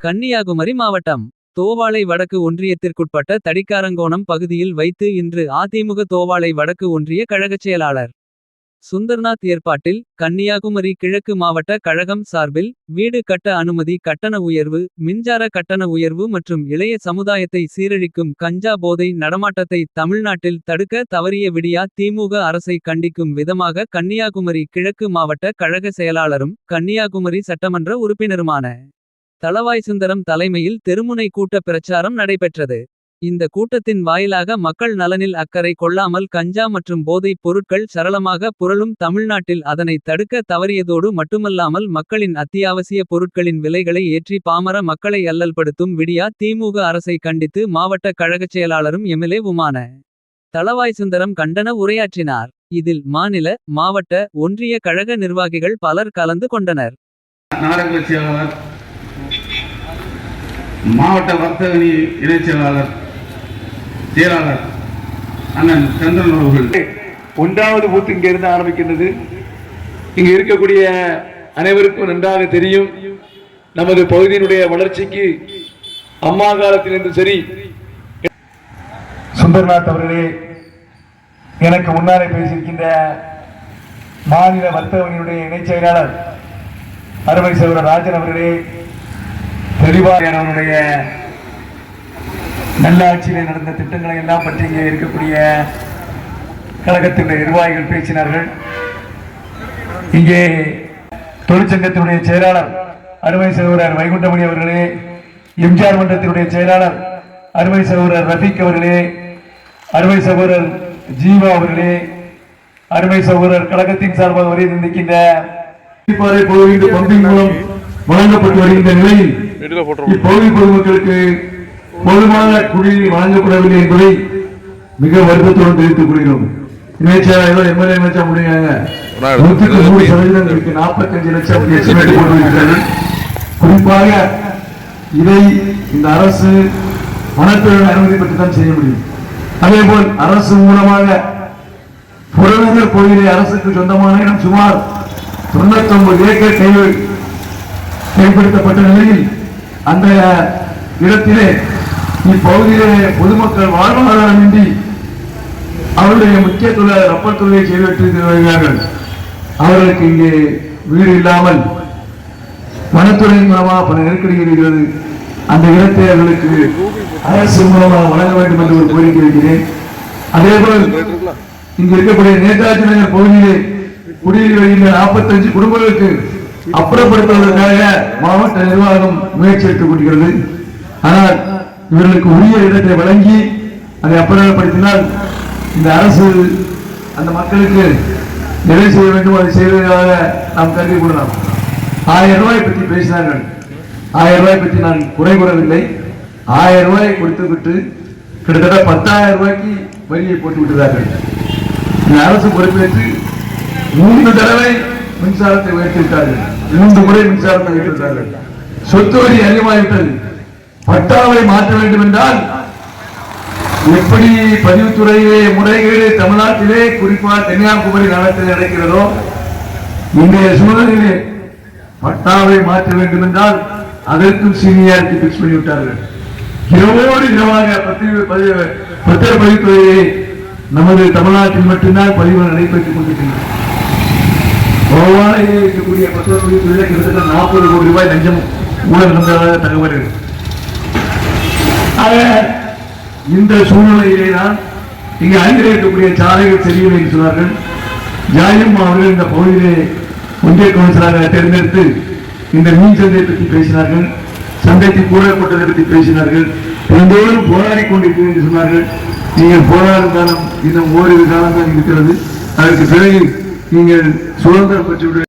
கன்னியாகுமரி மாவட்டம் தோவாளை வடக்கு ஒன்றியத்திற்குட்பட்ட தடிக்காரங்கோணம் பகுதியில் வைத்து இன்று அதிமுக தோவாளை வடக்கு ஒன்றிய கழகச் செயலாளர் சுந்தர்நாத் ஏற்பாட்டில் கன்னியாகுமரி கிழக்கு மாவட்ட கழகம் சார்பில் வீடு கட்ட அனுமதி கட்டண உயர்வு மின்சார கட்டண உயர்வு மற்றும் இளைய சமுதாயத்தை சீரழிக்கும் கஞ்சா போதை நடமாட்டத்தை தமிழ்நாட்டில் தடுக்க தவறிய விடியா திமுக அரசை கண்டிக்கும் விதமாக கன்னியாகுமரி கிழக்கு மாவட்ட கழக செயலாளரும் கன்னியாகுமரி சட்டமன்ற உறுப்பினருமான தளவாய் சுந்தரம் தலைமையில் தெருமுனை கூட்ட பிரச்சாரம் நடைபெற்றது. இந்த கூட்டத்தின் வாயிலாக மக்கள் நலனில் அக்கறை கொள்ளாமல் கஞ்சா மற்றும் போதைப் பொருட்கள் சரளமாக புரளும் தமிழ்நாட்டில் அதனை தடுக்க தவறியதோடு மட்டுமல்லாமல் மக்களின் அத்தியாவசிய பொருட்களின் விலைகளை ஏற்றி பாமர மக்களை அல்லல்படுத்தும் விடியா திமுக அரசை கண்டித்து மாவட்ட கழகச் செயலாளரும் எம்எல்ஏ உமான. தளவாய் சுந்தரம் கண்டன உரையாற்றினார். இதில் மாநில மாவட்ட ஒன்றிய கழக நிர்வாகிகள் பலர் கலந்து கொண்டனர். மாவட்ட வர்த்தக அணி இணைச் செயலாளர் செயலாளர் அண்ணன் சந்திரன் அவர்கள். ஒன்றாவது பூத்து இங்க இருந்து ஆரம்பிக்கின்றது. இங்க இருக்கக்கூடிய அனைவருக்கும் நன்றாக தெரியும். நமது பகுதியினுடைய வளர்ச்சிக்கு அம்மா காலத்திலிருந்து சரி. சுந்தர்நாத் அவர்களே எனக்கு முன்னாலே பேசியிருக்கின்ற மாநில வர்த்தகனியுடைய இணைச் செயலாளர் அருமை சகோதரர் ராஜன் அவர்களே தெளிவாக நல்லாட்சியில் நடந்த திட்டங்களை எல்லாம் பற்றி இங்கே இருக்கக்கூடிய கழகத்தினுடைய நிர்வாகிகள் பேசினார்கள் இங்கே தொழிற்சங்கத்தினுடைய செயலாளர் அருமை சகோதரர் வைகுண்டமணி அவர்களே எம்ஜிஆர் மன்றத்தினுடைய செயலாளர் அருமை சகோதரர் ரஃபீக் அவர்களே அருமை சகோதரர் ஜீவா அவர்களே அருமை சகோதரர் கழகத்தின் சார்பாக வரை நிற்கின்ற பாறை பம்பிங் மூலம் வழங்கப்பட்டு வருகின்ற நிலையில் இப்பகுதி பொதுமக்களுக்கு போதுமான குடிநீர் வழங்கப்படவில்லை என்பதை மிக வருத்தத்துடன் தெரிவித்துக் கொள்கிறோம். இணைச்சாளர்கள் எம்எல்ஏ அமைச்சா முடியாங்க. நூற்றுக்கு நூறு சதவீதம் நாற்பத்தஞ்சு லட்சம் எஸ்டிமேட் குறிப்பாக இதை இந்த அரசு வனத்துறை அனுமதி பெற்று தான் செய்ய முடியும். அதே போல் அரசு மூலமாக புறநகர் கோயிலை அரசுக்கு சொந்தமான இடம் சுமார் தொண்ணூத்தி ஒன்பது ஏக்கர் கைப்படுத்தப்பட்ட நிலையில் அந்த இடத்திலே இப்பகுதியிலே பொதுமக்கள் வாழ்வாதாரமின்றி அவருடைய முக்கிய தொழில் ரப்பர் தொழிலை செய்து வருகிறார்கள் அவர்களுக்கு இங்கே வீடு இல்லாமல் வனத்துறையின் மூலமாக பல நெருக்கடி இருக்கிறது. அந்த இடத்தை அவர்களுக்கு அரசு மூலமாக வழங்க வேண்டும் என்று ஒரு கோரிக்கை வைக்கிறேன். அதேபோல் இங்கு இருக்கக்கூடிய நேதாஜி நகர் பகுதியிலே குடியில் வருகின்ற நாற்பத்தஞ்சு குடும்பங்களுக்கு அப்புறப்படுத்துவதற்காக மாவட்ட நிர்வாகம் முயற்சி எடுத்துக் கொண்டிருக்கிறது. ஆனால் இவர்களுக்கு உரிய இடத்தை வழங்கி அதை அப்புறப்படுத்தினால் இந்த அரசு அந்த மக்களுக்கு எதை செய்ய வேண்டும் அதை செய்வதாக நாம் கருதி கொள்ளலாம். ஆயிரம் ரூபாய் பற்றி பேசினார்கள். ஆயிரம் ரூபாய் பற்றி நான் குறை கூறவில்லை. ஆயிரம் ரூபாய் கொடுத்துவிட்டு கிட்டத்தட்ட பத்தாயிரம் ரூபாய்க்கு வரியை போட்டு விட்டுறார்கள் இந்த அரசு பொறுப்பேற்று மூன்று தடவை மின்சாரத்தை உயர்த்திவிட்டார்கள் இரண்டு முறை மின்சாரத்தை உயர்த்திவிட்டார்கள் சொத்து வரி அதிகமாகிவிட்டது. பட்டாவை மாற்ற வேண்டும் என்றால் எப்படி பதிவுத்துறையிலே முறைகேடு தமிழ்நாட்டிலே குறிப்பாக கன்னியாகுமரி நகரத்தில் நடக்கிறதோ இன்றைய சூழலிலே பட்டாவை மாற்ற வேண்டும் என்றால் அதற்கும் சீனியாரிட்டி பிக்ஸ் பண்ணிவிட்டார்கள். இரவோடு இரவாக பத்திரிகை பதிவு பத்திர பதிவுத்துறையை நமது தமிழ்நாட்டில் மட்டும்தான் பதிவு நடைபெற்றுக் கொண்டிருக்கின்றன. கோவாலையில் இருக்கக்கூடிய பத்து பதிவுத்துறையில கிட்டத்தட்ட நாற்பது கோடி ரூபாய் லஞ்சம் ஊழல் நடந்ததாக தகவல் இருக்கு. இந்த சூழ்நிலையிலே தான் இங்கே அருகில் இருக்கக்கூடிய சாலைகள் சரியில்லை என்று சொன்னார்கள். ஜாயும் அவர்கள் இந்த பகுதியிலே ஒன்றிய கவுன்சிலராக தேர்ந்தெடுத்து இந்த மீன் சந்தையை பற்றி பேசினார்கள். சந்தைக்கு கூட கொண்டதை பற்றி பேசினார்கள். தினந்தோறும் போராடி கொண்டிருக்கிறேன் என்று சொன்னார்கள். நீங்கள் போராடும் காலம் இன்னும் ஓரிரு காலம் தான் இருக்கிறது. அதற்கு பிறகு நீங்கள் சுதந்திரம் பெற்று